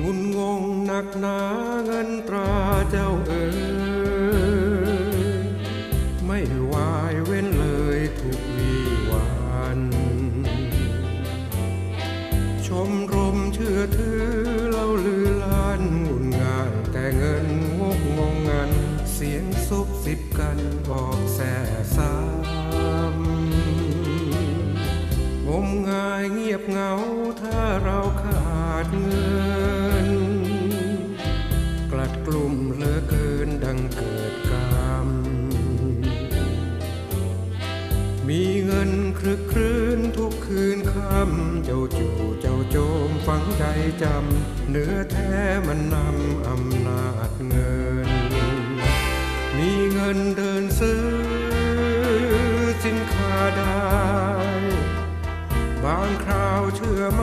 งุนงงหนักหนาเงินตราเจ้าเอ๋ยไม่วายเว้นเลยทุกวีวัน ชมรมเชื่อถือเล่าลือลานงุนงานแต่เงินงกงงงัน เสียงซุบสิบกันออกแส่สามงมงายเงียบเหงาถ้าเราขาดเงิน งเกิดกรรม มีเงินครึกครื้นทุกคืนค่ำเจ้าจู่เจ้าโจมฝังใจจำเนื้อแท้มันนำอำนาจเงิน มีเงินเดินซื้อสินค้าได้ บางคราวเชื่อไหม